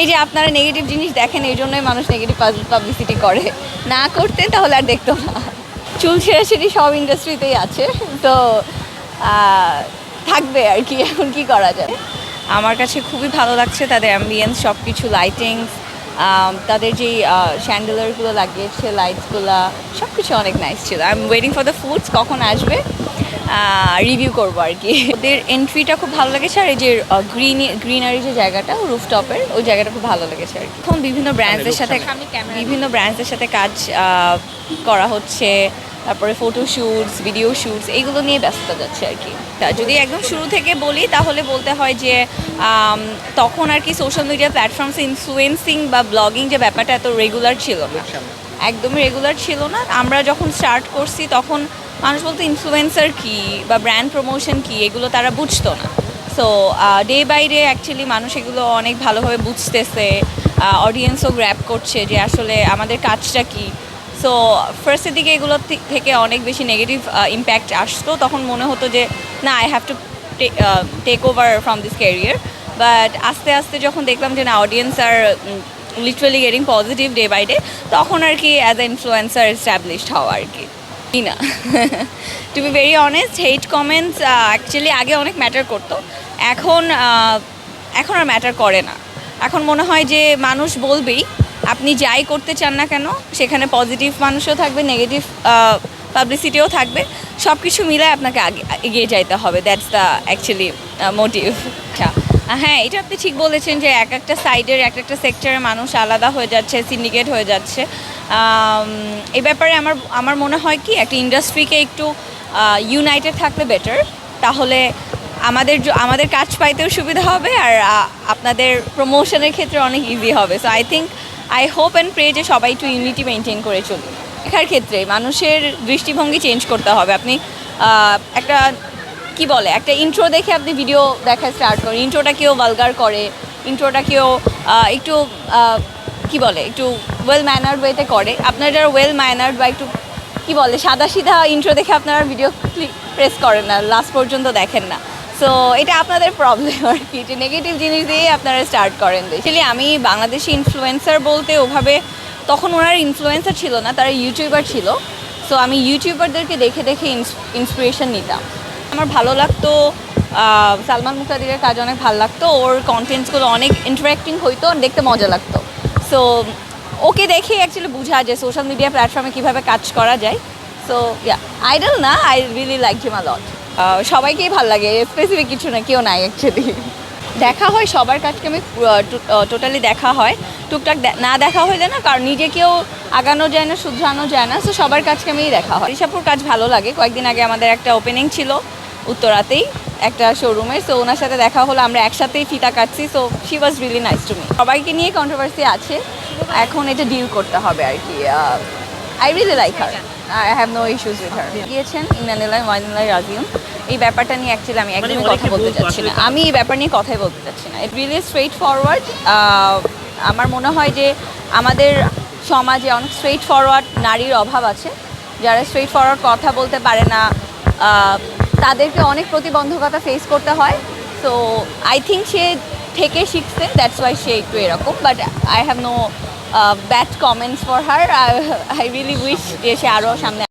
এই যে আপনারা নেগেটিভ জিনিস দেখেন, এই জন্যই মানুষ নেগেটিভ পাবলিসিটি করে। না করতেন তাহলে আর দেখতো না। চুল ছেঁড়াছেড়ি সব ইন্ডাস্ট্রিতেই আছে। তো থাকবে আর কি, এখন কি করা যায়? আমার কাছে খুবই ভালো লাগছে তাদের অ্যাম্বিয়েন্স সব কিছু লাইটিং তাদের যেই স্যান্ডেলারগুলো লাগিয়েছে লাইটসগুলো সব কিছু অনেক নাইস ছিল। I am waiting for the foods কখন আসবে। রিভিউ করব আর কি। ওদের এন্ট্রিটা খুব ভালো লেগেছে আর এই যে গ্রিন গ্রিনারি যে জায়গাটা রুফটপের ওই জায়গাটা খুব ভালো লেগেছে আর কি। এখন বিভিন্ন ব্র্যান্ডসের সাথে বিভিন্ন ব্র্যান্ডসের সাথে কাজ করা হচ্ছে। তারপরে ফটো শ্যুটস ভিডিও শ্যুটস এইগুলো নিয়ে ব্যস্ততা যাচ্ছে আর কি। তা যদি একদম শুরু থেকে বলি তাহলে বলতে হয় যে তখন আর কি সোশ্যাল মিডিয়া প্ল্যাটফর্মস ইনফ্লুয়েন্সিং বা ব্লগিং যে ব্যাপারটা এত রেগুলার ছিল না। একদমই রেগুলার ছিল না। আমরা যখন স্টার্ট করছি তখন মানুষ বলতো ইনফ্লুয়েন্সার কি বা ব্র্যান্ড প্রমোশন কি, এগুলো তারা বুঝতো না। So day by day actually মানুষ এগুলো অনেক ভালোভাবে বুঝতেছে অডিয়েন্সও গ্র্যাপ করছে যে আসলে আমাদের কাজটা কি। সো ফার্স্টের দিকে এগুলো থে- থেকে অনেক বেশি নেগেটিভ ইম্প্যাক্ট আসতো। তখন মনে হতো যে, না I have to take over from this career but আস্তে আস্তে যখন দেখলাম যে না audience R literally getting positive day by day তখন আর কি অ্যাজ এ ইনফ্লুয়েন্সার এস্টাবলিশড হওয়া আর কি। না। To be very honest hate comments actually আগে অনেক ম্যাটার করতো। এখন এখন আর ম্যাটার করে না। এখন মনে হয় যে মানুষ বলবেই, আপনি যাই করতে চান না কেন, সেখানে পজিটিভ মানুষও থাকবে নেগেটিভ পাবলিসিটিও থাকবে। সব কিছু মিলে আপনাকে আগে, এগিয়ে যাইতে হবে। দ্যাটস দ্য অ্যাকচুয়ালি মোটিভ আচ্ছা। হ্যাঁ এটা আপনি ঠিক বলেছেন যে এক একটা সাইডের এক একটা সেক্টরের মানুষ আলাদা হয়ে যাচ্ছে সিন্ডিকেট হয়ে যাচ্ছে। এই ব্যাপারে আমার আমার মনে হয় কি, একটা ইন্ডাস্ট্রিকে একটু ইউনাইটেড থাকলে বেটার তাহলে আমাদের আমাদের কাজ পাইতেও সুবিধা হবে আর আপনাদের প্রমোশনের ক্ষেত্রে অনেক ইজি হবে। So I think I hope and pray যে সবাই একটু ইউনিটি মেনটেন করে চলি লেখার ক্ষেত্রে মানুষের দৃষ্টিভঙ্গি চেঞ্জ করতে হবে। আপনি একটা কি বলে, একটা ইন্ট্রো দেখে আপনি ভিডিও দেখা স্টার্ট করেন। ইন্ট্রোটা কেউ ভালগার করে ইন্ট্রোটা কেউ একটু কি বলে, একটু ওয়েল ম্যানার্ড ওয়েতে করে। আপনারা যারা ওয়েল ম্যানার্ড বা একটু, কি বলে সাদা সিধা ইন্ট্রো দেখে আপনারা ভিডিও ক্লিক প্রেস করেন না লাস্ট পর্যন্ত দেখেন না। সো এটা আপনাদের প্রবলেম আর কি, যে নেগেটিভ জিনিস দিয়ে আপনারা স্টার্ট করেন। অ্যাকচুয়ালি আমি বাংলাদেশি ইনফ্লুয়েন্সার বলতে ওভাবে তখন ওনার ইনফ্লুয়েন্সার ছিল না, তারা ইউটিউবার ছিল। সো আমি ইউটিউবারদেরকে দেখে দেখে ইন্সপিরেশন নিতাম। আমার ভালো লাগতো। সালমান মুখাদিরের কাজ অনেক ভালো লাগতো। ওর কন্টেন্টসগুলো অনেক ইন্টারেক্টিং হইতো, দেখতে মজা লাগতো। সো ওকে দেখে অ্যাকচুয়ালি বোঝা যায় সোশ্যাল মিডিয়া প্ল্যাটফর্মে কীভাবে কাজ করা যায়। সো আইডল না I really like him a lot সবাইকেই ভালো লাগে স্পেসিফিক কিছু না, কেউ নাই অ্যাকচুয়ালি দেখা হয়, সবার কাজকে আমি টোটালি দেখা হয়। টুকটাক না দেখা হইলে না, কারণ নিজেকেও আগানো যায় না, শুধরানো যায় না সো সবার কাজকে আমি দেখা হয়। ঋষাপুর কাজ ভালো লাগে। কয়েকদিন আগে আমাদের একটা ওপেনিং ছিল। উত্তরাতেই একটা শোরুমে সো ওনার সাথে দেখা হলো আমরা একসাথেই ফিতা কাটছি। So she was really nice to me সবাইকে নিয়ে কন্ট্রোভার্সি আছে। এখন এটা ডিল করতে হবে আর কি। I really like her I have no issues with her গিয়েছেন ইনানিলাই ওয়ানিলাই রাজিউম এই ব্যাপারটা নিয়ে অ্যাকচুয়ালি আমি একদমই অনেকে কথা বলতে চাচ্ছি না। আমি এই ব্যাপার নিয়ে কথাই বলতে চাচ্ছি না। ইট রিয়েলি স্ট্রেট ফরওয়ার্ড আমার মনে হয় যে আমাদের সমাজে অনেক স্ট্রেট ফরওয়ার্ড নারীর অভাব আছে। যারা স্ট্রেট ফরওয়ার্ড কথা বলতে পারে না। তাদেরকে অনেক প্রতিবন্ধকতা ফেস করতে হয়। সো আই থিঙ্ক সে থেকে শিখছে দ্যাটস ওয়াই সে একটু এরকম but I have no bad comments for her I really wish যে সে আরও সামনে